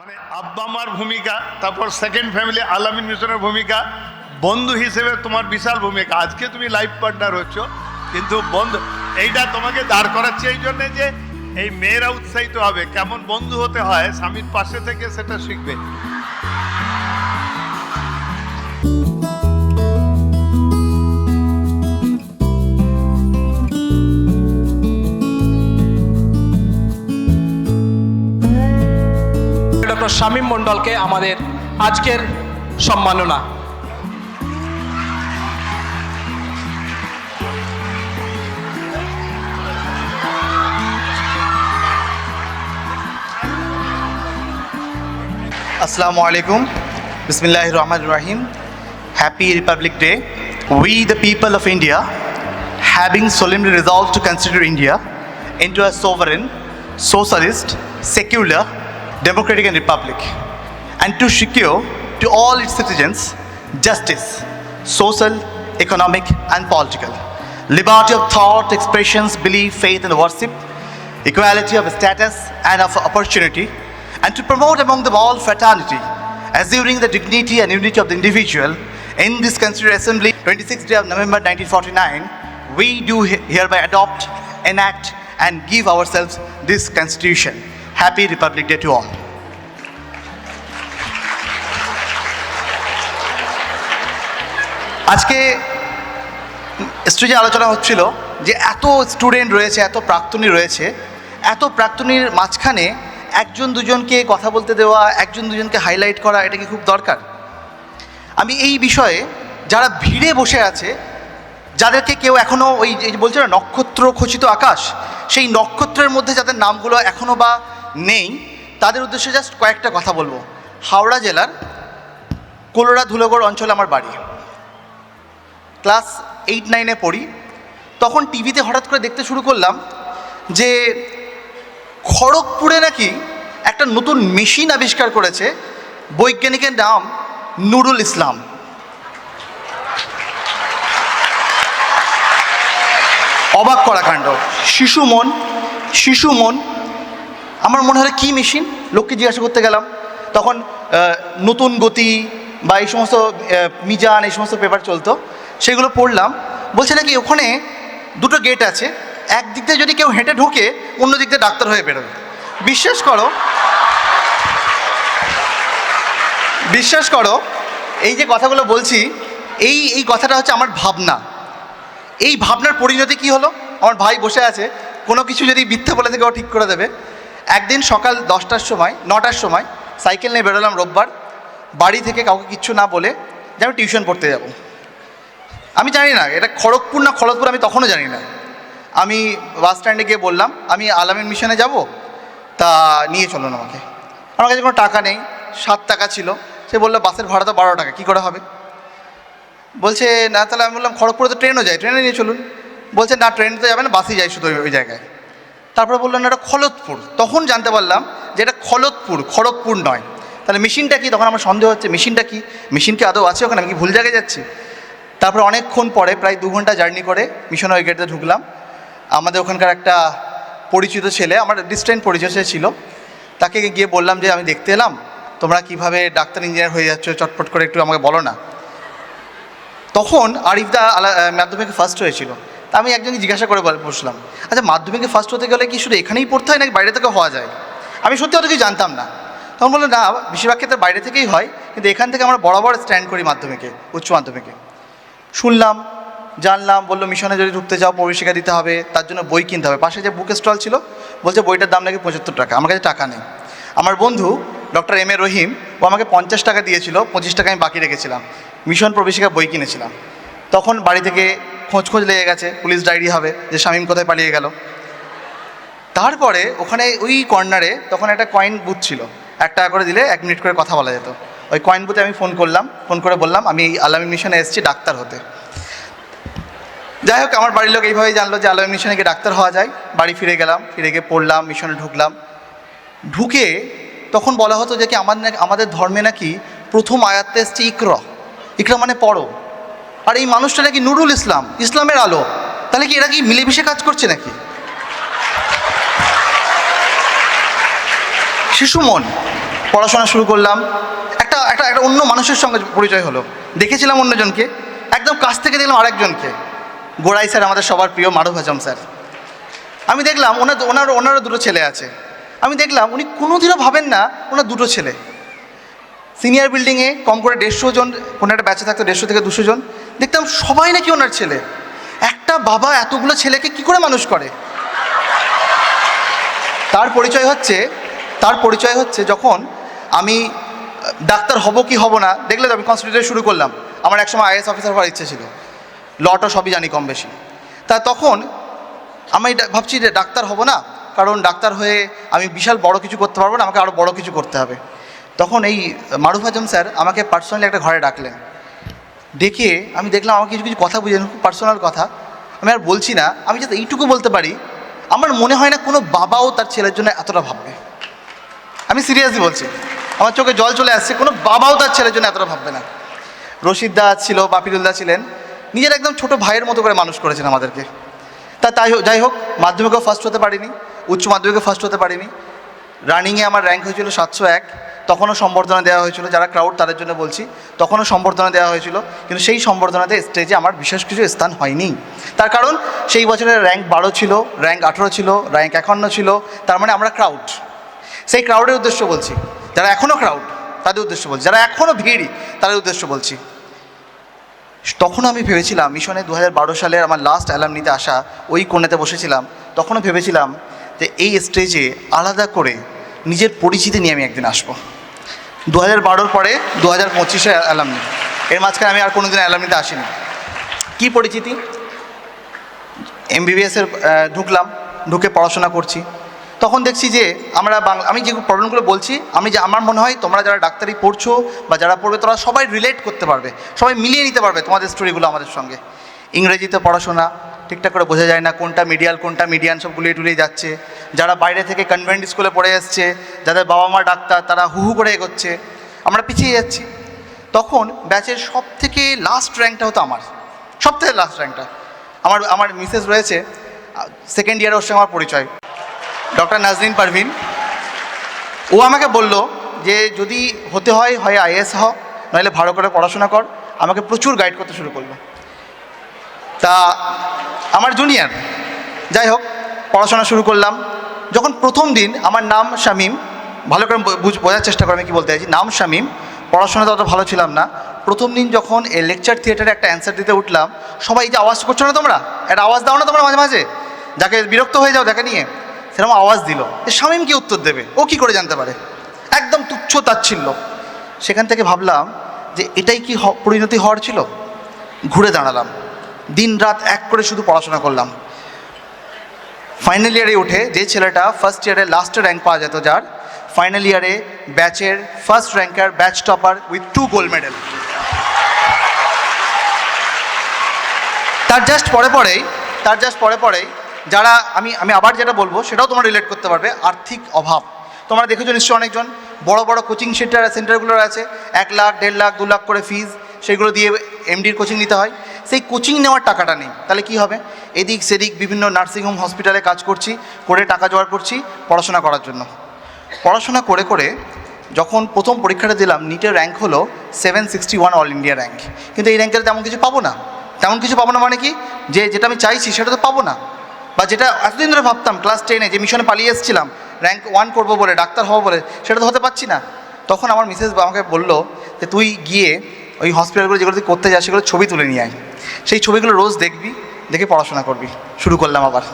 মানে আব্বা মার ভূমিকা, তারপর সেকেন্ড ফ্যামিলি আলামিন মিশনের ভূমিকা, বন্ধু হিসেবে তোমার বিশাল ভূমিকা। আজকে তুমি লাইফ পার্টনার হচ্ছ, কিন্তু বন্ধু, এইটা তোমাকে দাঁড় করাচ্ছে এই জন্যে যে এই মেয়েরা উৎসাহিত হবে। কেমন বন্ধু হতে হয়, স্বামীর পাশে থেকে সেটা শিখবে। শামীম মণ্ডলকে আমাদের আজকের সম্মাননা। আসসালামু আলাইকুম। বিসমিল্লাহ রহমান রহিম। Happy Republic Day we the people of India having solemnly resolve to consider India into a sovereign socialist secular democratic and republic, and to secure to all its citizens justice, social, economic, and political, liberty of thought, expressions, belief, faith, and worship, equality of status and of opportunity, and to promote among them all fraternity, assuring the dignity and unity of the individual. In this constituent assembly, 26th day of November 1949, we do hereby adopt, enact, and give ourselves this constitution. Happy Republic Day to all. আজকে স্টেজে আলোচনা হচ্ছিল যে এত student রয়েছে, এত প্রাক্তনী রয়েছে, এত প্রাক্তনীর মাঝখানে একজন দুজনকে কথা বলতে দেওয়া, একজন দুজনকে হাইলাইট করা, এটা কি খুব দরকার আমি এই বিষয়ে যারা ভিড়ে বসে আছে, যাদেরকে কেউ এখনও ওই বলছে না নক্ষত্র খচিত আকাশ, সেই নক্ষত্রের মধ্যে যাদের নামগুলো এখনও বা নেই, তাদের উদ্দেশ্যে জাস্ট কয়েকটা কথা বলব। হাওড়া জেলার কোলোরা ধুলোগড় অঞ্চলে আমার বাড়ি। ক্লাস এইট নাইনে পড়ি। তখন টিভিতে হঠাৎ করে দেখতে শুরু করলাম যে খড়গপুরে নাকি একটা নতুন মেশিন আবিষ্কার করেছে, বৈজ্ঞানিকের নাম নুরুল ইসলাম। অবাক করা কাণ্ড শিশু মন শিশু মন আমার মনে হলো কী মেশিন লোককে জিজ্ঞাসা করতে গেলাম। তখন নতুন গতি বা এই সমস্ত মিজান, এই সমস্ত পেপার চলতো। সেগুলো পড়লাম। বলছে নাকি ওখানে দুটো গেট আছে। এক দিক দিয়ে যদি কেউ হেঁটে ঢোকে, অন্য দিক দিয়ে ডাক্তার হয়ে বেরোবে। বিশ্বাস করো বিশ্বাস করো, এই যে কথাগুলো বলছি, এই এই কথাটা হচ্ছে আমার ভাবনা। এই ভাবনার পরিণতি কি হলো? আমার ভাই বসে আছে। কোনো কিছু যদি মিথ্যা বলে থেকে, ও ঠিক করে দেবে। একদিন সকাল দশটার সময়, নটার সময় সাইকেল নিয়ে বেরোলাম রোববার। বাড়ি থেকে কাউকে কিচ্ছু না বলে যে আমি টিউশন পড়তে যাব। আমি জানি না, এটা খড়গপুর না খড়গপুর আমি তখনও জানি না। আমি বাস স্ট্যান্ডে গিয়ে বললাম, আমি আলামিন মিশনে যাব, তা নিয়ে চলুন আমাকে। আমার কাছে কোনো টাকা নেই, সাত টাকা ছিল। সে বলল, বাসের ভাড়া তো বারো টাকা, কী করে হবে? বলছে, না তাহলে আমি বললাম, খড়গপুরে তো ট্রেনও যায়, ট্রেনে নিয়ে চলুন। বলছে, না, ট্রেনে তো যাবে না, বাসই যায় শুধু ওই- ওই জায়গায়। তারপরে বললাম না এটা খলতপুর। তখন জানতে পারলাম যে এটা খলতপুর, খড়গপুর নয়। তাহলে মেশিনটা কি? তখন আমার সন্দেহ হচ্ছে, মেশিনটা কি? মেশিন কি আদৌ আছে ওখানে? আমি কি ভুল জায়গায় যাচ্ছি? তারপরে অনেকক্ষণ পরে, প্রায় দু ঘণ্টা জার্নি করে মিশন ওই গেটে ঢুকলাম। আমাদের ওখানকার একটা পরিচিত ছেলে, আমার ডিস্টেন্ট পরিচয় ছিল, তাকে গিয়ে বললাম যে, আমি দেখতে এলাম, তোমরা কীভাবে ডাক্তার, ইঞ্জিনিয়ার হয়ে যাচ্ছ, চটপট করে একটু আমাকে বলো না। তখন আরিফদা আলা মাধ্যমিকে ফার্স্ট হয়েছিল। তা আমি একজনকে জিজ্ঞাসা করে বল- বসলাম আচ্ছা মাধ্যমিকে ফার্স্ট হতে গেলে কি শুধু এখানেই পড়তে হয় নাকি বাইরে থেকে হওয়া যায়? আমি সত্যি অত কিছু জানতাম না। তখন বলল, না, বেশিরভাগ ক্ষেত্রে বাইরে থেকেই হয়, কিন্তু এখান থেকে আমরা বরাবর স্ট্যান্ড করি মাধ্যমিকে, উচ্চ মাধ্যমিকে। শুনলাম, জানলাম, বলল, মিশনে যদি ঢুকতে যাও প্রবেশিকা দিতে হবে, তার জন্য বই কিনতে হবে। পাশে যে বুক স্টল ছিল, বলছে, বইটার দাম নাকি পঁচাত্তর টাকা, আমার কাছে টাকা নেই। আমার বন্ধু, ডক্টর এম এ রহিম, ও আমাকে পঞ্চাশ টাকা দিয়েছিল, পঁচিশ টাকা আমি বাকি রেখেছিলাম। মিশন প্রবেশিকা বই কিনেছিলাম। তখন বাড়ি থেকে খোঁজ খোঁজ লেগে গেছে, পুলিশ ডায়েরি হবে যে শামীম কোথায় পালিয়ে গেল। তারপরে ওখানে ওই কর্নারে তখন একটা কয়েন বুথ ছিল। এক টাকা করে দিলে এক মিনিট করে কথা বলা যেত। ওই কয়েন বুথে আমি ফোন করলাম ফোন করে বললাম, আমি আলামী মিশনে এসেছি, ডাক্তার হতে। যাই হোক, আমার বাড়ির লোক এইভাবেই জানলো যে আলামী মিশনে গিয়ে ডাক্তার হওয়া যায়। বাড়ি ফিরে গেলাম, ফিরে গিয়ে পড়লাম মিশনে ঢুকলাম। ঢুকে তখন বলা হতো যে কি, আমাদের আমাদের ধর্মে নাকি প্রথম আয়াত্তে এসছে ইকর। ইকরা মানে পড়ো। আর এই মানুষটা নাকি নুরুল ইসলাম, ইসলামের আলো। তাহলে কি এরা কি মিলেমিশে কাজ করছে নাকি? শিশু মন পড়াশোনা শুরু করলাম। একটা একটা একটা অন্য মানুষের সঙ্গে পরিচয় হলো। দেখেছিলাম অন্যজনকে। একদম কাছ থেকে দেখলাম আরেকজনকে। গোড়াই স্যার আমাদের সবার প্রিয়, মারুফ আজম স্যার। আমি দেখলাম, ওনার ওনার, ওনারও দুটো ছেলে আছে। আমি দেখলাম, উনি কোনোদিনও ভাবেন না, ওনার দুটো ছেলে। সিনিয়র বিল্ডিংয়ে কম করে দেড়শো জন, কোনো একটা ব্যাচে থাকতো দেড়শো থেকে দুশো জন। দেখতাম সবাই নাকি ওনার ছেলে। একটা বাবা এতগুলো ছেলেকে কি করে মানুষ করে? তার পরিচয় হচ্ছে, তার পরিচয় হচ্ছে যখন আমি ডাক্তার হব কি হব না, দেখলে তো আমি কনস্টিটিউশন শুরু করলাম। আমার একসময় আইএস অফিসার হওয়ার ইচ্ছে ছিল। লটা সবই জানি কম বেশি। তা তখন আমি ভাবছি যে ডাক্তার হব না, কারণ ডাক্তার হয়ে আমি বিশাল বড় কিছু করতে পারব না, আমাকে আরও বড় কিছু করতে হবে। তখন এই মারুফ আজম স্যার আমাকে পার্সোনালি একটা ঘরে ডাকলেন। ডেকে আমি দেখলাম আমাকে কিছু কিছু কথা বুঝলেন পার্সোনাল কথা। আমি আর বলছি না, আমি যাতে এইটুকু বলতে পারি, আমার মনে হয় না কোনো বাবাও তার ছেলের জন্য এতটা ভাববে। আমি সিরিয়াসলি বলছি, আমার চোখে জল চলে আসছে, কোনো বাবাও তার ছেলের জন্য এতটা ভাববে না। রশিদ দা ছিল বাপিরুল দা ছিলেন, নিজের একদম ছোট ভাইয়ের মতো করে মানুষ করেছেন আমাদেরকে। তা তাই হোক, যাই হোক, মাধ্যমিকেও ফার্স্ট হতে পারিনি, উচ্চ মাধ্যমিকে ফার্স্ট হতে পারিনি। রানিংয়ে আমার র্যাঙ্ক হয়েছিল সাতশো এক। তখনও সম্বর্ধনা দেওয়া হয়েছিল, যারা ক্রাউড তাদের জন্য বলছি, তখনও সম্বর্ধনা দেওয়া হয়েছিল, কিন্তু সেই সম্বর্ধনাতে স্টেজে আমার বিশেষ কিছু স্থান হয়নি। তার কারণ সেই বছরের র্যাঙ্ক বারো ছিল র্যাঙ্ক আঠেরো ছিল র্যাঙ্ক একান্ন ছিল, তার মানে আমরা ক্রাউড সেই ক্রাউডের উদ্দেশ্য বলছি, যারা এখনও ক্রাউড তাদের উদ্দেশ্য বলছি, যারা এখনও ভিড়ই তাদের উদ্দেশ্য বলছি। তখন আমি ভেবেছিলাম, মিশনে দু হাজার বারো সালের আমার লাস্ট অ্যালামনিতে আসা, ওই কোণেতে বসেছিলাম, তখনও ভেবেছিলাম যে এই স্টেজে আলাদা করে নিজের পরিচিতি নিয়ে আমি একদিন আসব। দু হাজার বারোর পরে দু হাজার পঁচিশে অ্যালামনি এর মাঝখানে আমি আর কোনো দিন অ্যালামনিতে আসিনি। কী পরিচিতি? এমবিবিএসের ঢুকলাম, ঢুকে পড়াশোনা করছি। তখন দেখছি যে আমরা বাংলা আমি যে প্রবলেমগুলো বলছি, আমি যে আমার মনে হয় তোমরা যারা ডাক্তারি পড়ছো বা যারা পড়বে, তোরা সবাই রিলেট করতে পারবে, সবাই মিলিয়ে নিতে পারবে তোমাদের স্টোরিগুলো আমাদের সঙ্গে। ইংরেজিতে পড়াশোনা, ঠিকঠাক করে বোঝা যায় না কোনটা মিডিয়াল কোনটা মিডিয়ান সব গুলিয়ে টুলিয়ে যাচ্ছে। যারা বাইরে থেকে কনভেন্ট স্কুলে পড়ে এসছে, যাদের বাবা মা ডাক্তার, তারা হু হু করে এগোচ্ছে, আমরা পিছিয়ে যাচ্ছি। তখন ব্যাচের সব থেকে লাস্ট র্যাঙ্কটা হতো আমার। সব থেকে লাস্ট র্যাঙ্কটা আমার আমার মিসেস রয়েছে সেকেন্ড ইয়ারে ওর সঙ্গে আমার পরিচয়। ডক্টর নাজরিন পারভিন। ও আমাকে বলল যে, যদি হতে হয় হয় আইএস হ নইলে ভালো করে পড়াশোনা কর, আমাকে প্রচুর গাইড করতে শুরু করল। তা আমার জুনিয়র যাই হোক, পড়াশোনা শুরু করলাম। যখন প্রথম দিন আমার নাম শামীম, ভালো করে বোঝার চেষ্টা করে আমি কি বলতে চাইছি, নাম শামীম পড়াশোনাতে অত ভালো ছিলাম না। প্রথম দিন যখন এই লেকচার থিয়েটারে একটা অ্যান্সার দিতে উঠলাম, সবাই এই যে আওয়াজ করছ না তোমরা? একটা আওয়াজ দাও না তোমরা মাঝে মাঝে? যাকে বিরক্ত হয়ে যাও, যাকে নিয়ে। সেরকম আওয়াজ দিল। এ শামীম কি উত্তর দেবে? ও কি করে জানতে পারে? একদম তুচ্ছ তাচ্ছিল্য। সেখান থেকে ভাবলাম যে এটাই কি পরিণতি হওয়ার ছিল? ঘুরে দাঁড়ালাম। দিন রাত এক করে শুধু পড়াশোনা করলাম। ফাইনাল ইয়ারে উঠে যে ছেলেটা ফার্স্ট ইয়ারে লাস্টে র্যাঙ্ক পাওয়া যেত যার ফাইনাল ইয়ারে ব্যাচের first ranker batch topper with two gold medal তার জাস্ট পরে পরেই, তার জাস্ট পরে পরেই যারা আমি আমি আবার যেটা বলব সেটাও তোমরা রিলেট করতে পারবে, আর্থিক অভাব। তোমরা দেখেছ নিশ্চয়ই অনেকজন, বড় বড় কোচিং সেন্টার সেন্টারগুলো আছে এক লাখ, দেড় লাখ, দু লাখ করে ফিজ সেগুলো দিয়ে এমডির কোচিং নিতে হয়। সেই কোচিং নেওয়ার টাকাটা নেই। তাহলে কি হবে? এদিক সেদিক বিভিন্ন নার্সিংহোম হসপিটালে কাজ করছি, করে টাকা জোগাড় করছি পড়াশোনা করার জন্য। পড়াশোনা করে করে যখন প্রথম পরীক্ষাটা দিলাম নিটের র্যাঙ্ক হলো seven sixty one all India rank কিন্তু এই র্যাঙ্কের তেমন কিছু পাবো না। তেমন কিছু পাবো না মানে কি? যে যেটা আমি চাইছি সেটা তো পাবো না। বা যেটা এতদিন ধরে ভাবতাম ক্লাস টেনে যে মিশনে পালিয়ে এসেছিলাম র্যাঙ্ক ওয়ান করব বলে, ডাক্তার হব বলে, সেটা তো হতে পারছি না। তখন আমার মিসেস আমাকে বলল যে, তুই গিয়ে ওই হসপিটালগুলো যেগুলো তুই করতে যাস, সেগুলো ছবি তুলে নিয়ে আয়। সেই ছবিগুলো রোজ দেখবি, দেখে পড়াশোনা করবি। শুরু করলাম আবার।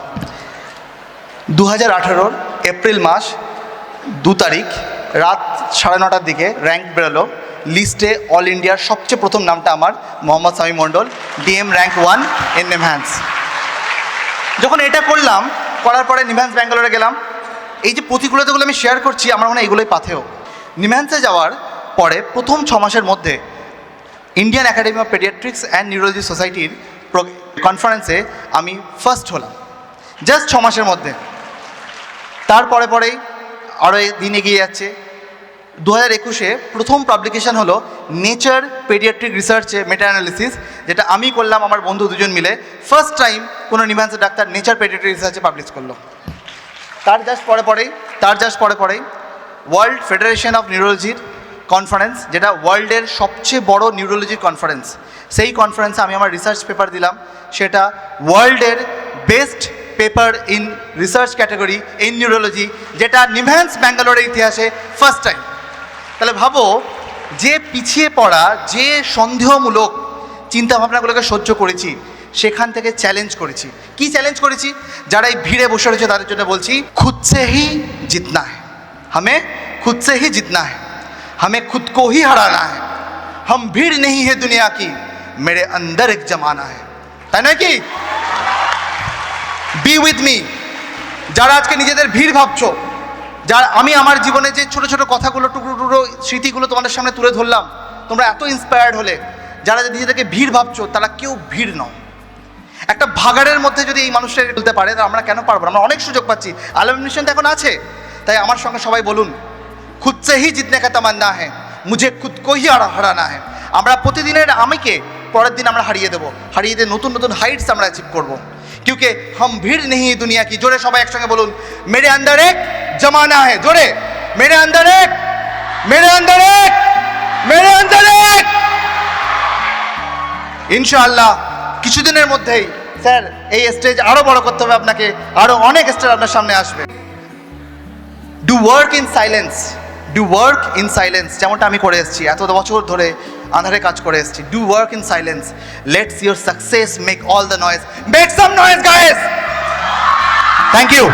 দু হাজার আঠেরোর এপ্রিল মাস, দু তারিখ, রাত সাড়ে নটার দিকে র্যাঙ্ক বেরোলো। লিস্টে অল ইন্ডিয়ার সবচেয়ে প্রথম নামটা আমার, Mohammad Sami Mondal DM rank one in NIMHANS যখন এটা করলাম, করার পরে নিমহ্যান্স ব্যাঙ্গালোরে গেলাম। এই যে প্রতিকূলতাগুলো আমি শেয়ার করছি, আমার মনে হয় এগুলোই পাথেও নিমহ্যান্সে যাওয়ার পরে প্রথম ছ মাসের মধ্যে Indian Academy of Pediatrics and neurology সোসাইটির কনফারেন্সে আমি ফার্স্ট হলাম। জাস্ট ছ মাসের মধ্যে। তারপরে পরেই আরও দিন এগিয়ে যাচ্ছে। দু হাজার একুশে প্রথম পাবলিকেশন হলো নেচার পেডিয়াট্রিক রিসার্চে মেটা অ্যানালিসিস যেটা আমি করলাম আমার বন্ধু দুজন মিলে। ফার্স্ট টাইম কোনো নিমান্সের ডাক্তার নেচার পেডিয়াট্রিক রিসার্চে পাবলিশ করল। তার জাস্ট পরে পরেই তার জাস্ট পরে পরেই ওয়ার্ল্ড ফেডারেশন অফ নিউরোলজির কনফারেন্স যেটা ওয়ার্ল্ডের সবচেয়ে বড় নিউরোলজির কনফারেন্স সেই কনফারেন্সে আমি আমার রিসার্চ পেপার দিলাম। সেটা ওয়ার্ল্ডের best paper in research category in neurology যেটা নিভ্যান্স ব্যাঙ্গালোরের ইতিহাসে ফার্স্ট টাইম তাহলে ভাবো, যে পিছিয়ে পড়া, যে সন্দেহমূলক চিন্তাভাবনাগুলোকে সহ্য করেছি, সেখান থেকে চ্যালেঞ্জ করেছি। কি চ্যালেঞ্জ করেছি? যারা এই ভিড়ে বসে রয়েছে তাদের জন্য বলছি খুঁজছে হি জিতনা হ্যাঁ হামে হি জিতনা হ্যাঁ हमें खुद को ही हराना है हम भीड़ नहीं है दुनिया की मेरे अंदर एक जमाना है তাই নয় কি বি উইথ মি যারা আজকে নিজেদের ভিড় ভাবছো যার আমি আমার জীবনে যে ছোট ছোট কথাগুলো টুকরো টুকরো স্মৃতিগুলো তোমাদের সামনে তুলে ধরলাম তোমরা এত ইন্সপায়ার্ড হলে যারা নিজেদেরকে ভিড় ভাবছো তারা কেউ ভিড় নও একটা ভাগাড়ের মধ্যে যদি এই মানুষটাকে তুলতে পারে তাহলে আমরা কেন পারবো না? আমরা অনেক সুযোগ পাচ্ছি আলম মিশন তো এখন আছে তাই আমার সঙ্গে সবাই বলুন খুদ সে হি জিতনে কা তামান্না হ্যাঁ মুঝে খুদ কো হি হারানা হ্যাঁ আমরা প্রতিদিনের আমিকে পরের দিন আমরা হারিয়ে দেবো হারিয়ে দিয়ে নতুন নতুন হাইটস আমরা অ্যাচিভ করবো क्योंकि हम भीड़ नहीं है दुनिया की जोरे সবাই একসঙ্গে বলুন मेरे अंदर एक जमाना है जोरे मेरे अंदर एक मेरे अंदर एक मेरे अंदर एक ইনশাআল্লাহ কিছুদিনের মধ্যেই স্যার এই স্টেজ আরো বড় করতে হবে আপনাকে আরো অনেক স্টেজ আপনার সামনে আসবে do work in silence do work in silence যেমনটা আমি করে এসেছি, এত বছর ধরে আধারে কাজ করে এসেছি। Do work in silence let's your success make all the noise make some noise guys thank you